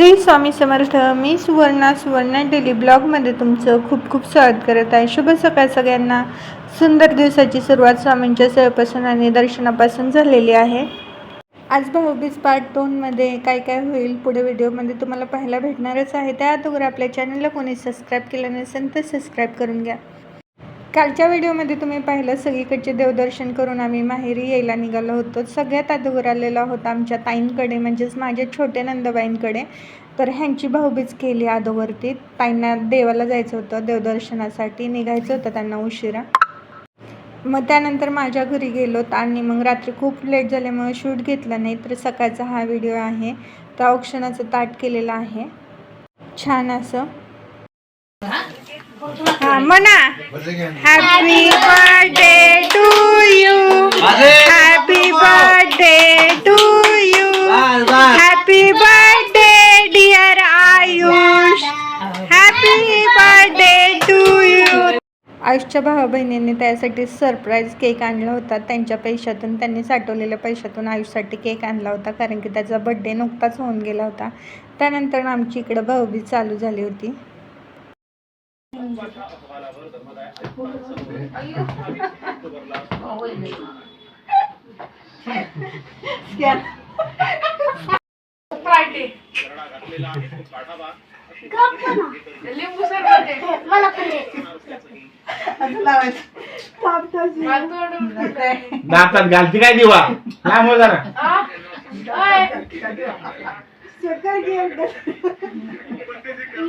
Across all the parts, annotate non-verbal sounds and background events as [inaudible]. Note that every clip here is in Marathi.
श्री स्वामी समर्थ मी सुवर्णा सुवर्णा डेली ब्लॉगमध्ये तुमचं खूप खूप स्वागत करत आहे. शुभ सकाळ सगळ्यांना. सुंदर दिवसाची सुरुवात स्वामींच्या सेवेपासून आणि दर्शनापासून झालेली आहे. आज भाऊबीज पार्ट दोनमध्ये काय काय होईल पुढे व्हिडिओमध्ये तुम्हाला पाहायला भेटणारच आहे. त्या अगोदर आपल्या चॅनलला कोणी सबस्क्राईब केलं नसेल तर सबस्क्राईब करून घ्या. कालच्या व्हिडिओमध्ये तुम्ही पाहिलं सगळीकडचे देवदर्शन करून आम्ही माहेरी यायला निघालो होतो. सगळ्यात अगोदर आलेला होता आमच्या ताईंकडे म्हणजेच माझ्या छोट्या नंदबाईंकडे. तर ह्यांची भाऊबीज केली अगोदरती ताईंना देवाला जायचं होतं देवदर्शनासाठी. निघायचं होतं त्यांना उशिरा. मग त्यानंतर माझ्या घरी गेलो आणि मग रात्री खूप लेट झाल्यामुळे शूट घेतला नाही तर सकाळचा हा व्हिडिओ आहे. त्या औक्षणाचं ताट केलेलं आहे. छान असं. हा म्हणा happy birthday to you happy birthday to you happy birthday dear Ayush happy birthday to you आयुषच्या भावा बहिणींनी त्यासाठी सरप्राईज केक आणला होता. त्यांच्या पैशातून त्यांनी साठवलेल्या पैशातून आयुषसाठी केक आणला होता. कारण की त्याचा बड्डे नुकताच होऊन गेला होता. त्यानंतर आमची इकडं भाऊबीज चालू झाली होती. लिंबू सरबत आहे. मला पण दे. दातात घालती काय दिवा लांब हो जरा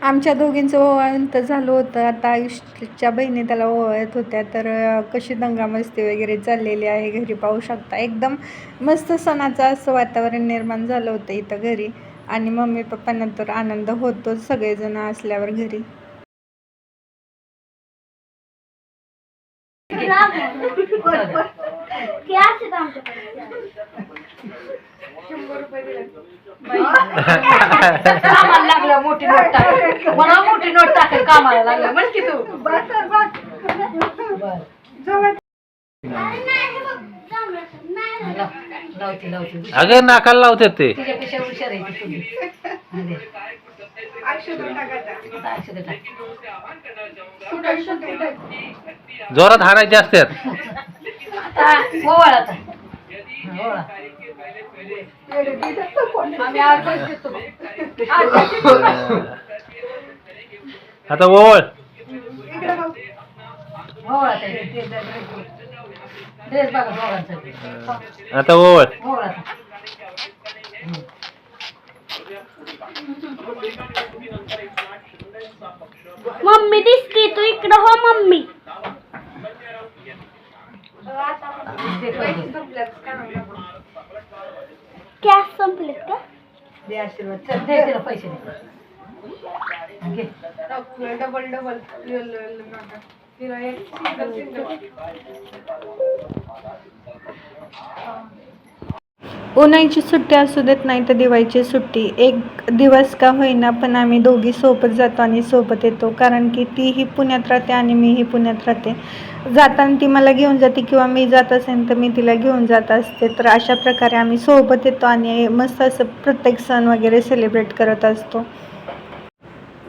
आमच्या दोघींचं ओवाळंत झालं होतं. आता आयुष्याच्या बहिणी त्याला ओवाळत होत्या. तर कशी दंगामस्ती वगैरे चाललेली आहे घरी पाहू शकता. एकदम मस्त सणाचं असं वातावरण निर्माण झालं होतं इथं घरी. आणि मम्मी पप्पांना तर आनंद होतोच सगळेजण असल्यावर घरी. कामाला लागलं मोठी नोट टाक मला मोठी नोट टाकेल कामाला लागलं म्हण की तू. लावते लावते अगं नाकाला लावतात ते तिच्यापेक्षा हुशार आहे ती तुम्ही दे. आता अक्षता टाक. जोरात हाणायचे असतात आता ओवाळ आता हा, ओवाळा. आम्ही देतो. देतो. आता ओवळ ओवाळा ताई. ड्रेस बघा दोघांचा आता ओवळ ओवाळ आता मम्मी दिसती तू इकडं हो मम्मी. कॅश संपलेत का? दे आशीर्वाद. चल दे तिला पैसे दे. घे. [laughs] उन्हाळ्याची सुट्टी असू देत नाही तर दिवाळीची सुट्टी. एक दिवस का होईना पण आम्ही दोघी सोबत जातो आणि सोबत येतो. कारण की तीही पुण्यात राहते आणि मीही पुण्यात राहते. जाताना ती मला घेऊन जाते किंवा मी जात असेल तर मी तिला घेऊन जात असते. तर अशा प्रकारे आम्ही सोबत येतो आणि मस्त असं प्रत्येक सण वगैरे सेलिब्रेट करत असतो.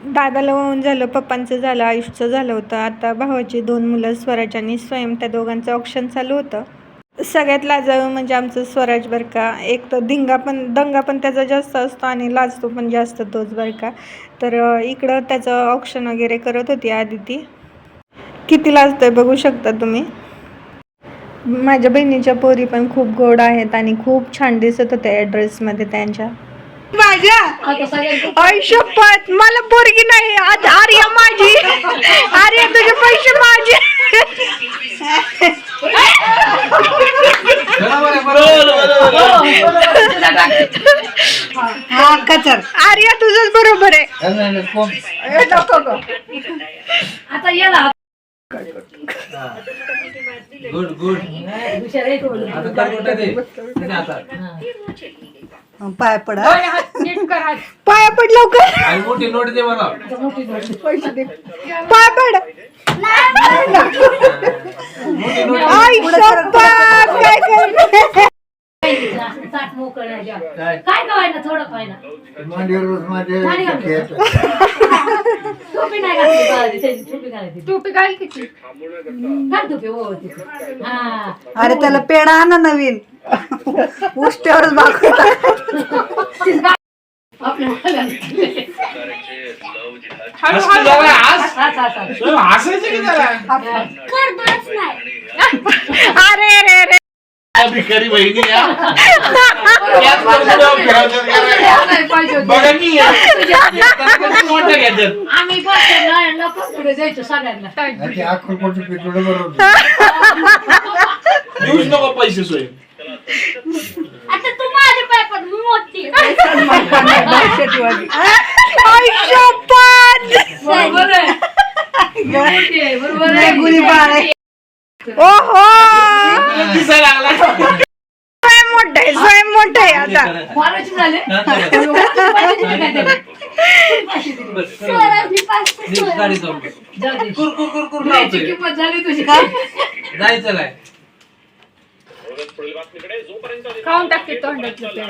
दादाला होऊन झालं पप्पांचं झालं आयुषचं झालं होतं. आता भावाची दोन मुलं स्वराज आणि स्वयं त्या दोघांचं ऑप्शन चालू होतं. सगळ्यात लाजाळू म्हणजे आमचं स्वराज बरं का. एक तर धिंगा पण दंगा पण त्याचा जास्त असतो आणि लाजतो पण जास्त तोच बरं का. तर इकडं त्याचं ऑप्शन वगैरे करत होती आदिती. किती लाजतोय बघू शकता तुम्ही? माझ्या बहिणीच्या पोरी पण खूप गोड आहेत आणि खूप छान दिसत होत्या या ड्रेसमध्ये त्यांच्या. माझ्या? आयुष्यपत मला पोरगी नाही. आज आर्या माझी. आर्या तुझे पैसे माझे. हा कचर आर्या तुझंच बरोबर आहे. ए, नको गं. आता याला गुड गुड. आता तिने आता. पाया पडा. दोन्ही हात नीट कर. हात. पाया पड लवकर. आणि मोठी नोट दे मला. आता मोठी नोट. पाया पड. मोठी नोट आई काय करणार असं ताट मोकळं नाही द्या. काय? काय गवायना थोडं पाहिलं. नाही घालत. टोपी नाही घातली बाळाची, त्याची टोपी घालायची टोपी घाल किती घाल टोपी हो तिथे. हा. अरे त्याला पेढा आणा नवीन. उष्ट्यावरच बाकू हस. हसायचं की अरे रे रे भिकारी बहिणी या? त्याच वर्षाला फिरवतात का रे? नाही पाहिजे होते. बघा की या. किती मोठं घेतात आम्ही बसतो ना नको पुढे जायचो सगळ्यांना. देऊच नको पैसे सोय. आता तू माझ्या पायात मोठी. आई शपथ बरोबर आहे. मोठी आहे, बरोबर आहे. गुली बाळ आहे. ओहो! स्वयं मोठं आहे स्वयं मोठं आहे आता. गाडी जाऊन लावतोय. जायचं काय? खाऊन टाकते तोंडातलं पेढा.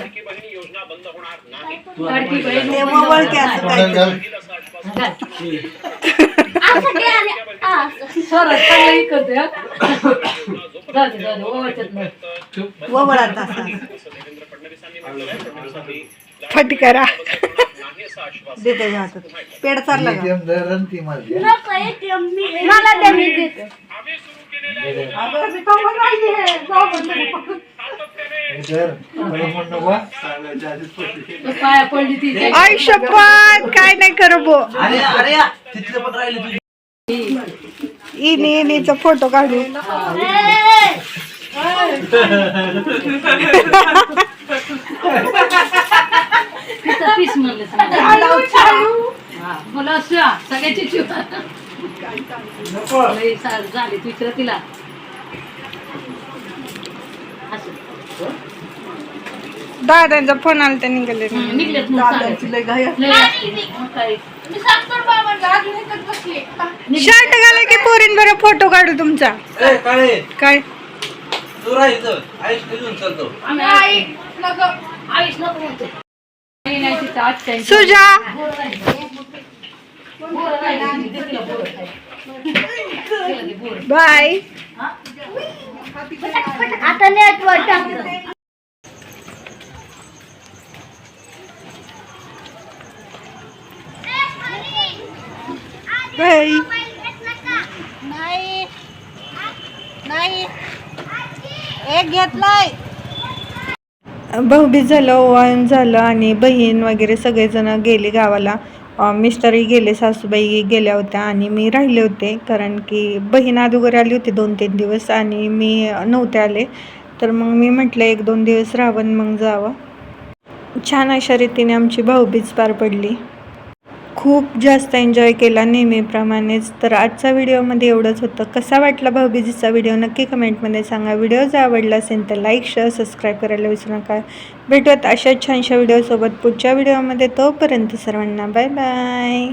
लाडकी बहीण ते मोबाईल की असं काय घाल. असं काय आणि असं. स्वराज चांगलं हे करतोय, हं. जाऊ दे, जाऊ दे, ओवाळतात नाही. ववळ आता फट करा. देते मी हातात पेड चालला का? नको ATM मी मला द्या मी देते. तो पाया पडली ती. त्याची. आई शपथ काय नाही करबो अरे अरे तिथलं पण राहिले तुझी. इनी इनीचा फोटो काढू ए, पीस म्हणलं. हा, बोला सगळ्याची झाली तू तिला. दादांचा फोन आला तर निघाले निघलेत. शर्ट घाला की पोरीन बरं फोटो काढू तुमचा. काय? तू राहायचं आईस घेऊन चालतो आम्ही आई नको आईच नको म्हणते नाही नाही तिचं आज त्यांची सुजा बोरं राहिली. बोरं राहिली. दे तिला बोरं खायला. तिला दे बोरं. बाय हा? आता नेटवर टाकतो बाय नाही नाही एक घेतलाय भाऊबीज झालं ओवाळण झालं आणि बहीण वगैरे सगळेजण गेले गावाला. मिस्टरही गेले सासूबाई गेल्या होत्या आणि मी राहिले होते. कारण की बहीण अगोदर आली होती दोन तीन दिवस आणि मी नव्हते आले. तर मग मी म्हटलं एक दोन दिवस राहावं मग जावं. छान अशा रीतीने आमची भाऊबीज पार पडली. खूप जास्त एन्जॉय केला नेहमीप्रमाणेच. तर आजचा व्हिडिओमध्ये एवढंच होतं. कसा वाटला भाऊबीजीचा व्हिडिओ? नक्की कमेंटमध्ये सांगा. व्हिडिओ जर आवडला असेल तर लाईक शेअर सबस्क्राईब करायला विसरू नका. भेटूयात अशाच छानशा व्हिडिओसोबत पुढच्या व्हिडिओमध्ये. तोपर्यंत सर्वांना बाय बाय